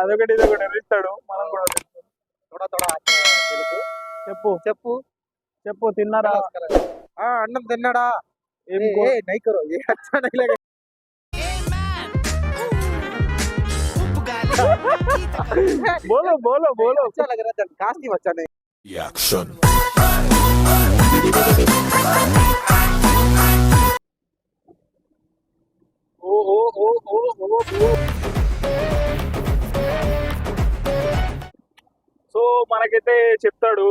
అదొకటి ఇదొకటి ఇస్తాడు మనం కూడా వదిలిస్తాం. తోడా తోడా తెలుగు చెప్పు చెప్పు చెప్పు తిన్నారా ఆ అన్నం తిన్నాడా ఏం ఏ, కూ- ఏ, నై కరో ఏ అచ్చా నై లగే బోలో బోలో బోలో अच्छा लग रहा था काश नहीं बच्चा नहीं Action. ఓ ఓ ఓ ఓ ఓ ఓ సో మనకైతే చెప్తాడు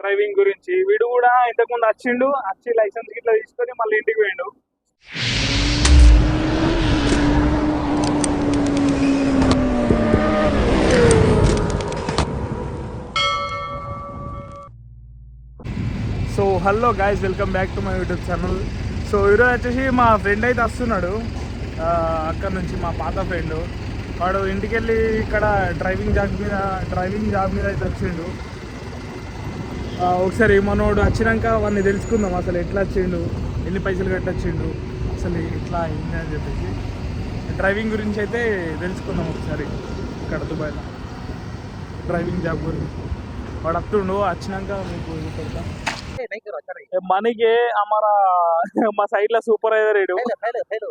డ్రైవింగ్ గురించి. వీడు కూడా ఇంతకుముందు వచ్చిండు వచ్చి లైసెన్స్ గిట్లా తీసుకొని మళ్ళీ ఇంటికి పోయిండు. So hello guys welcome back to my YouTube channel so ఈరోజు వచ్చేసి మా ఫ్రెండ్ అయితే వస్తున్నాడు. అక్కడ నుంచి మా పాత ఫ్రెండ్ వాడు ఇంటికి వెళ్ళి ఇక్కడ డ్రైవింగ్ జాబ్ మీద డ్రైవింగ్ జాబ్ మీద అయితే వచ్చిండు. ఒకసారి మనోడు వచ్చినాక వాడిని తెలుసుకుందాం అసలు ఎట్లా వచ్చిండు ఎన్ని పైసలు కట్టొచ్చిండు అసలు ఇట్లా అయింది అని చెప్పేసి. డ్రైవింగ్ గురించి అయితే తెలుసుకుందాం ఒకసారి ఇక్కడ దుబాయ్లో. డ్రైవింగ్ జాబ్ గురించి. వాడు వస్తుండు వచ్చినాక మీకు పెడతాం. మనకి అమరా మా సైడ్లో సూపర్ సూపర్వైజర్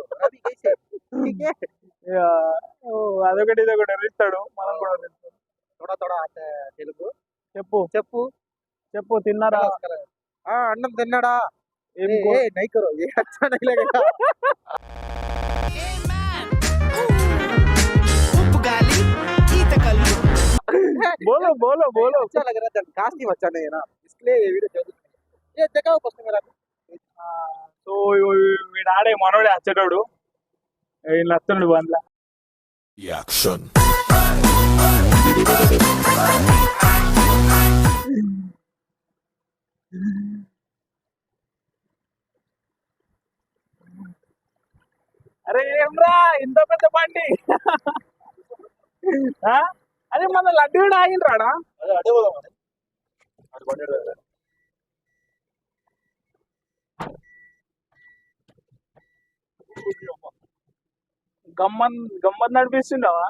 ఇడు हेलो हेलो हेलो रवि कैसे ठीक है ఇక, ఓ, అదొకటి ఇదొకటి ఇస్తాడు మనం కూడా వదిలిస్తాం. थोड़ा थोड़ा आता है తెలుగు చెప్పు చెప్పు చెప్పు తిన్నారా ఆ అన్నం తిన్నాడా ఏం ఏ, కూ- ఏ, నై కరో ఏ అచ్చా నై లగే బోలో బోలో బోలో अच्छा लग रहा था काश नहीं बच्चा नहीं है ना इसलिए ये वीडियो जरूर ये जगह फर्स्ट मेरा ఆ, సో ఇగో వీడు ఆడే మనోడే వచ్చేటోడు వీళ్ళు వస్తున్నాడు బండ్ల Action. అరే ఏమ్రా ఇంత పెద్ద బండి? ఆ? అరే మన లడ్డు కూడా ఆగిండ్రాడా? గమ్మన్ గమ్మన్ నడిపిస్తున్నావా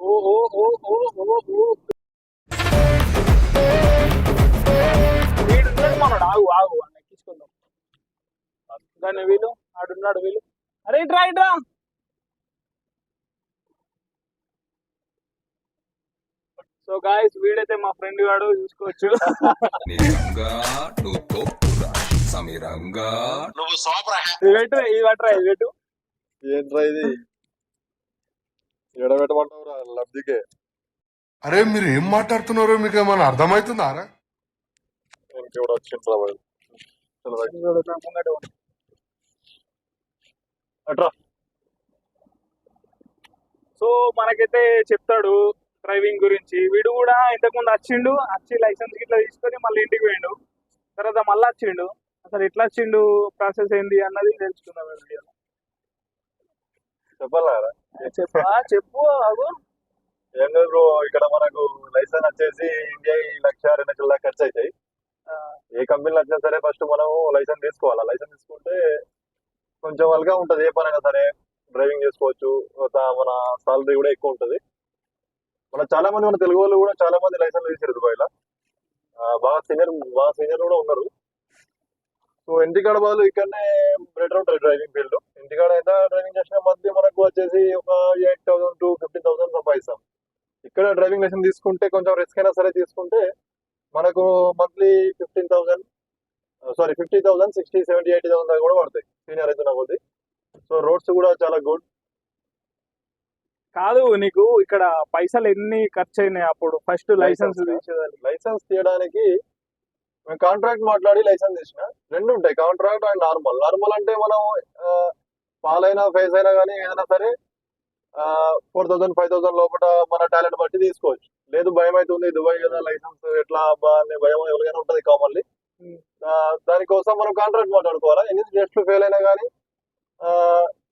ఓ ఓ ఓ ఓ ఓ ఓ. వీడు మనోడు ఆగు ఆగు అని ఎక్కించుకుందాం. దాన్ని వీలు ఆడున్నాడు వీలు. అరే ఇట్రా ఇట్రా సో గాయస్ వీడైతే మా ఫ్రెండ్ గాడు చూసుకోవచ్చు. నిరంగా నువ్వు సమీరంగా ఇది పెట్టు ఇది పట్టరా ఇది పెట్టు. ఏంట్రా ఇది? ఎడబెట్టమంటావురా లబ్ధికే. అరే మీరు ఏం మాట్లాడుతున్నారో మీకు ఏమైనా అర్థమవుతుందా ఇంకెవడు వచ్చిండ్రా ముంగట. అట్రా. సో మనకైతే చెప్తాడు డ్రైవింగ్ గురించి. వీడు కూడా ఇంతకుముందు వచ్చిండు వచ్చి లైసెన్స్ గిట్లా తీసుకొని మళ్ళీ ఇంటికి పోయిండు. తర్వాత మళ్ళీ వచ్చిండు. అసలు ఎట్లా వచ్చిండు ప్రాసెస్ ఏంది అన్నది తెలుసుకుందాం ఈ వీడియోలో. చెప్పాలా? చెప్పా. ఏం లేదు బ్రో ఇక్కడ మనకు లైసెన్స్ వచ్చేసి ఇండియా లక్ష రెండు లక్షల ఖర్చు అవుతాయి ఏ కంపెనీలో వచ్చినా సరే ఫస్ట్ మనం లైసెన్స్ తీసుకోవాలి? లైసెన్స్ తీసుకుంటే కొంచెం వల్గా ఉంటుంది ఏ పనైనా సరే. డ్రైవింగ్ చేసుకోవచ్చు మన సాలరీ కూడా ఎక్కువ ఉంటుంది. మన చాలా మంది మన తెలుగు వాళ్ళు కూడా చాలా మంది లైసెన్స్ తీసారు దుబాయ్లో. బాగా సీనియర్ బాగా సీనియర్ కూడా ఉన్నారు. సో ఇంటికాడ వాళ్ళు ఇక్కడనే బెటర్ ఉంటుంది డ్రైవింగ్ ఫీల్డ్ ఇంటికాడ అయితే డ్రైవింగ్ చేసిన మధ్య మనకు వచ్చేసి ఒక eight thousand to fifteen thousand సంపాదిస్తాం. ఇక్కడ డ్రైవింగ్ లైసెన్స్ తీసుకుంటే కొంచెం రిస్క్ అయినా సరే తీసుకుంటే మనకు monthly fifteen thousand sorry fifty thousand sixty seventy eighty thousand దాకా కూడా పడతాయి. సీనియర్ అయితే కొద్ది సో రోడ్స్ కూడా చాలా గుడ్ కాదు నీకు ఇక్కడ పైసలు ఎన్ని ఖర్చు అయినాయి అప్పుడు? ఫస్ట్ లైసెన్స్ లైసెన్స్ తీయడానికి మేము కాంట్రాక్ట్ మాట్లాడి లైసెన్స్ తీసిన రెండు ఉంటాయి. కాంట్రాక్ట్ అండ్ నార్మల్ నార్మల్ అంటే మనం పాలైనా ఫేస్ అయినా కానీ ఏదైనా సరే ఫోర్ థౌసండ్ ఫైవ్ థౌసండ్ లోపల మన టాలెంట్ బట్టి తీసుకోవచ్చు. లేదు భయం అవుతుంది దుబాయ్ కదా లైసెన్స్ ఎట్లా అబ్బా అనే భయం ఎవరికైనా ఉంటుంది కామన్లీ. దానికోసం మనం కాంట్రాక్ట్ మాట్లాడుకోవాలా? ఎన్ని జస్ట్ ఫెయిల్ అయినా కానీ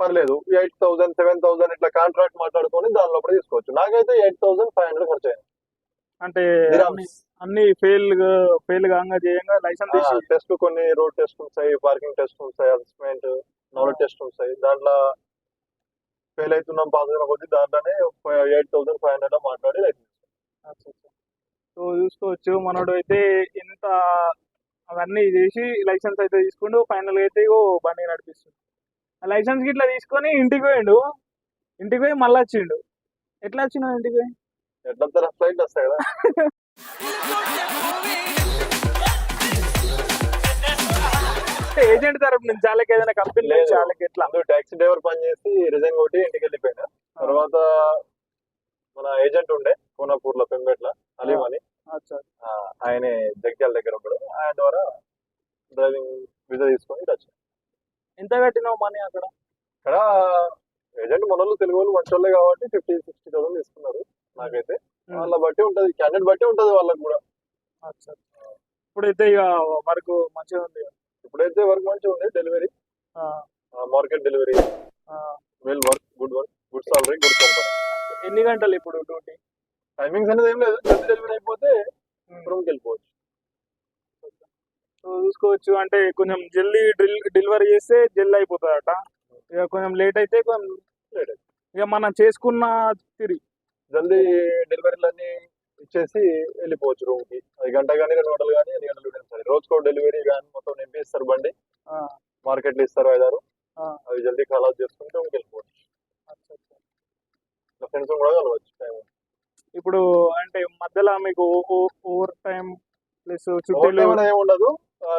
పర్లేదు. ఎయిట్ థౌసండ్ సెవెన్ థౌసండ్ ఇట్లా కాంట్రాక్ట్ మాట్లాడుకొని దాని లోపల తీసుకోవచ్చు. నాకైతే ఎయిట్ థౌసండ్ ఫైవ్ హండ్రెడ్ ఖర్చు అంటే. అన్ని- ఫెయిల్ ఫెయిల్ కాగా చేయంగా లైసెన్స్ టెస్ట్ కొన్ని రోడ్ టెస్ట్ ఉంటాయి పార్కింగ్ టెస్ట్ ఉంటాయి అసెస్మెంట్ నాలెడ్జ్ టెస్ట్ వస్తాయి దాంట్లో ఫెయిల్ అవుతున్నాం పాస్ అయిన కొద్దీ దాంట్లోనే ఎయిట్ థౌసండ్ ఫైవ్ హండ్రెడ్ మాట్లాడి లైసెన్స్ సో చూసుకోవచ్చు మనోడు అయితే ఎంత అవన్నీ చేసి లైసెన్స్ అయితే తీసుకుంటూ ఫైనల్ అయితే బండి నడిపిస్తుంది లైసెన్స్ గిట్లా తీసుకొని ఇంటికి పోయిండు. ఇంటికి పోయి మళ్ళీ వచ్చిండు. ఎట్లా వచ్చినావు ఇంటికి పోయి? ఎట్లా ఫ్లైట్ వస్తాయి కదా. ఏజెంట్ తరపు నుంచి వాళ్ళకి ఏదైనా కంపెనీ లేదు. నుంచి వాళ్ళకి ఎట్లా? ముందు టాక్సీ డ్రైవర్ పని చేసి రిజైన్ కొట్టి ఇంటికి వెళ్ళిపోయినా. తర్వాత మన ఏజెంట్ ఉండే కోనాపూర్లో పెంబెట్ల అలీం అని. ఆయనే జగ్యాల దగ్గర ఉంటాడు ఆయన ద్వారా డ్రైవింగ్ వీసా తీసుకొని వచ్చాను ఎంత కట్టినావు మనీ అక్కడ? ఇక్కడ ఏజెంట్ మన వాళ్ళు తెలుగు వాళ్ళు మంచి వాళ్ళే కాబట్టి ఫిఫ్టీ సిక్స్టీ థౌసండ్ తీసుకున్నారు నాకైతే. వాళ్ళ బట్టి ఉంటది క్యాండిడేట్ బట్టి ఉంటది వాళ్ళకి కూడా. ఇప్పుడైతే ఇక వర్క్ మంచిగా ఉంది ఇప్పుడైతే వర్క్ మంచిగా ఉంది delivery. Market delivery. Well work good work good salary good company ఎన్ని గంటలు ఇప్పుడు డ్యూటీ టైమింగ్స్ అనేది ఏం లేదు. జల్దీ డెలివరీ అయిపోతే రూమ్కి వెళ్ళిపోవచ్చు. సో చూసుకోవచ్చు. అంటే కొంచెం జల్దీ డ్రిల్ డెలివరీ చేస్తే జల్దీ అయిపోతుందట. ఇక కొంచెం లేట్ అయితే కొంచెం అయితే. ఇక మనం చేసుకున్న తిరిగి. జల్దీ డెలివరీలన్నీ ఇచ్చేసి వెళ్ళిపోవచ్చు రూమ్కి అది గంట కానీ రెండు గంటలు కానీ ఎన్ని గంటలు కానీ సరే. రోజుకో డెలివరీ కానీ మొత్తం నింపి ఇస్తారు బండి మార్కెట్లో ఇస్తారు ఐదారు. అవి జల్దీ ఖలాస్ రూమ్కి వెళ్ళిపోవచ్చు. ఫ్రెండ్స్ కూడా కలవచ్చు టైం ఇప్పుడు అంటే మధ్యలో మీకు ఓవర్ టైం ప్లస్ ఓవర్ చుట్టూ టైం అనేది ఏమి ఉండదు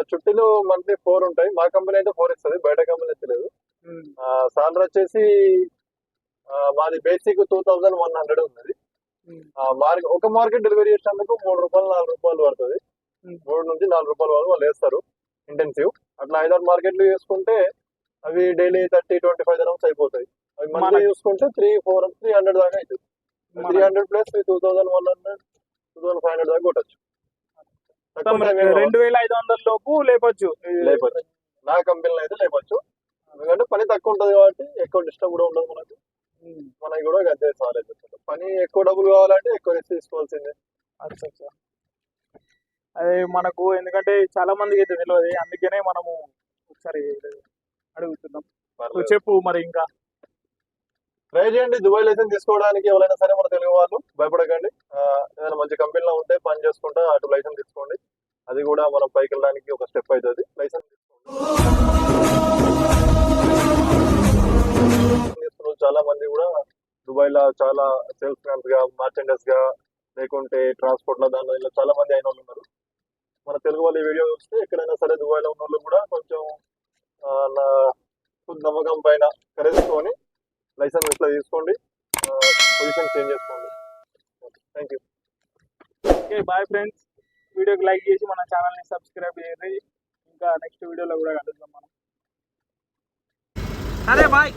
చుట్టీలు మంత్లీ ఫోర్ ఉంటాయి. మా కంపెనీ అయితే ఫోర్ ఇస్తుంది. బయట కంపెనీ అయితే లేదు. సాలరీ వచ్చేసి మాది basic two thousand one hundred ఉన్నది. మార్కెట్ ఒక మార్కెట్ డెలివరీ చేసినందుకు మూడు రూపాయలు నాలుగు రూపాయలు పడుతుంది. మూడు నుంచి నాలుగు రూపాయల వరకు వాళ్ళు వేస్తారు ఇంటెన్సివ్ అట్లా ఐదారు మార్కెట్లు చేసుకుంటే అవి డైలీ థర్టీ ట్వంటీ ఫైవ్ దినమ్స్ అయిపోతాయి. అవి మనకి- చూసుకుంటే త్రీ ఫోర్ త్రీ హండ్రెడ్ దాకా అవుతుంది three hundred plus two thousand one hundred two thousand five hundred దాకా కొట్టచ్చు. రెండు వేల ఐదు వందల లోపు లేపొచ్చు. లేపొచ్చు. నా కంపెనీలో అయితే లేపచ్చు. ఎందుకంటే పని తక్కువ ఉంటది కాబట్టి ఎక్కువ డిస్టర్బ్ కూడా ఉండదు మనకు. మనకి కూడా అదే సాలరీ పని ఎక్కువ డబ్బులు కావాలంటే ఎక్కువ రిస్క్ తీసుకోవాల్సిందే. అచ్చా అచ్చా. అదే మనకు ఎందుకంటే చాలా మందికి అయితే తెలియదు అందుకనే మనము ఒకసారి అడుగుతున్నాం. చెప్పు మరి ఇంకా. ట్రై చేయండి దుబాయ్ లైసెన్స్ తీసుకోవడానికి ఎవరైనా సరే మన తెలుగు వాళ్ళు భయపడకండి. ఏదైనా మంచి కంపెనీలో ఉంటే పని చేసుకుంటా అటు లైసెన్స్ తీసుకోండి. అది కూడా మనం పైకి వెళ్ళడానికి ఒక స్టెప్ అవుతుంది. లైసెన్స్ తీసుకున్న చాలా మంది కూడా దుబాయ్లో చాలా సేల్స్ మ్యాన్స్గా మర్చెండర్స్గా లేకుంటే ట్రాన్స్పోర్ట్లో దానిలో ఇలా చాలా మంది అయిన వాళ్ళు ఉన్నారు. మన తెలుగు వాళ్ళ వీడియో చూస్తే ఎక్కడైనా సరే దుబాయ్లో ఉన్న వాళ్ళు కూడా కొంచెం నా కొద్ది నమ్మకం పైన కరేసుకొని లైసెన్స్ ఇట్లా తీసుకోండి. పొజిషన్ చేంజ్ చేసుకోండి. Thank you. Okay bye friends. వీడియోకి లైక్ చేసి మన ఛానల్ని సబ్స్క్రైబ్ చేయండి. ఇంకా నెక్స్ట్ వీడియోలో కూడా కలుద్దాం మనం. అరే బాయ్.